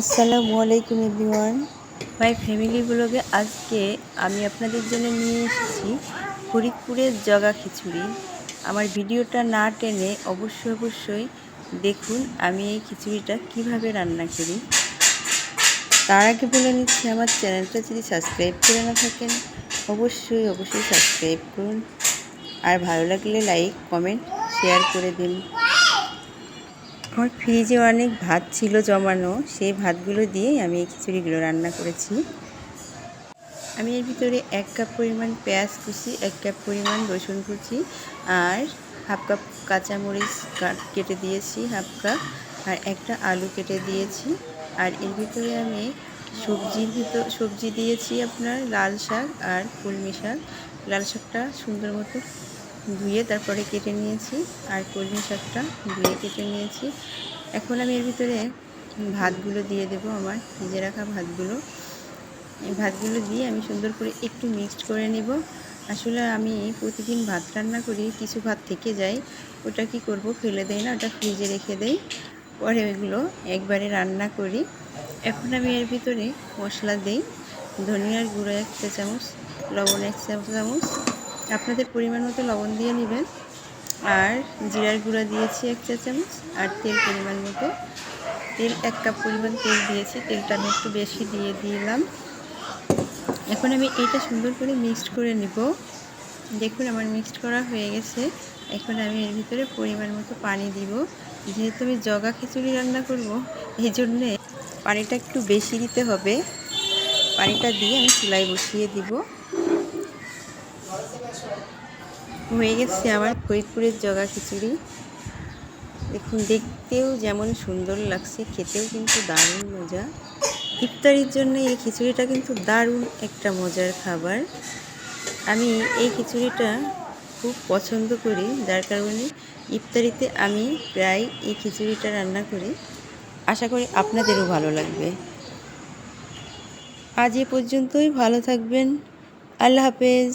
আসসালামু আলাইকুম everyone. My family ব্লগে আজকে আমি আপনাদের জন্য নিয়ে এসেছি ফরিদপুরের জগা খিচুড়ি। আমার ভিডিওটা না টেনে অবশ্যই অবশ্যই দেখুন আমি এই খিচুড়িটা কীভাবে রান্না করি। তার আগে বলে নিচ্ছি, আমার চ্যানেলটা যদি সাবস্ক্রাইব করে না থাকেন, অবশ্যই অবশ্যই সাবস্ক্রাইব করুন। আর ভালো লাগলে লাইক কমেন্ট শেয়ার করে দিন। আমার ফ্রিজে অনেক ভাত ছিল জমানো, সেই ভাতগুলো দিয়েই আমি এই খিচুড়িগুলো রান্না করেছি। আমি এর ভিতরে এক কাপ পরিমাণ পেঁয়াজ কুচি, এক কাপ পরিমাণ রসুন কুচি আর হাফ কাপ কাঁচামরিচ কেটে দিয়েছি হাফ কাপ আর একটা আলু কেটে দিয়েছি। আর এর ভিতরে আমি সবজির ভিতর সবজি দিয়েছি আপনার লাল শাক আর কলমি শাক। লাল শাকটা সুন্দর মতো ধুয়ে তারপরে কেটে নিয়েছি আর কলমি শাকটা ধুয়ে কেটে নিয়েছি। এখন আমি এর ভিতরে ভাতগুলো দিয়ে দেব আমার ভিজে রাখা ভাতগুলো। এই ভাতগুলো দিয়ে আমি সুন্দর করে একটু মিক্সড করে নেব। আসলে আমি প্রতিদিন ভাত রান্না করি, কিছু ভাত থেকে যায়। ওটা কি করব, ফেলে দেয় না, ওটা ফ্রিজে রেখে দেই। পরে ওইগুলো একবারে রান্না করি। এখন আমি এর ভিতরে মশলা দিই। ধনিয়ার গুঁড়ো এক চা চামচ, লবণ এক চা চামচ আপনাদের পরিমাণ মতো লবণ দিয়ে নেবেন। আর জিরার গুঁড়া দিয়েছি এক চা চামচ, আর তেল পরিমাণ মতো। তেল এক কাপ পরিমাণ তেল দিয়েছি, তেলটা আমি একটু বেশি দিয়ে দিলাম। এখন আমি এটা সুন্দর করে মিক্সড করে নিব। দেখুন, আমার মিক্সড করা হয়ে গেছে। এখন আমি এর ভিতরে পরিমাণ মতো পানি দিব। যেহেতু আমি জগা খিচুড়ি রান্না করব, এই জন্যে পানিটা একটু বেশি দিতে হবে। পানিটা দিয়ে আমি চুলাই বসিয়ে দিব। হয়ে গেছে আমার ফরিদপুরের জগা খিচুড়ি। দেখুন, দেখতেও যেমন সুন্দর লাগছে, খেতেও কিন্তু দারুণ মজা। ইফতারির জন্য এই খিচুড়িটা কিন্তু দারুণ একটা মজার খাবার। আমি এই খিচুড়িটা খুব পছন্দ করি, যার কারণে ইফতারিতে আমি প্রায় এই খিচুড়িটা রান্না করি। আশা করি আপনাদেরও ভালো লাগবে। আজ এ পর্যন্তই, ভালো থাকবেন। আল্লাহ হাফেজ।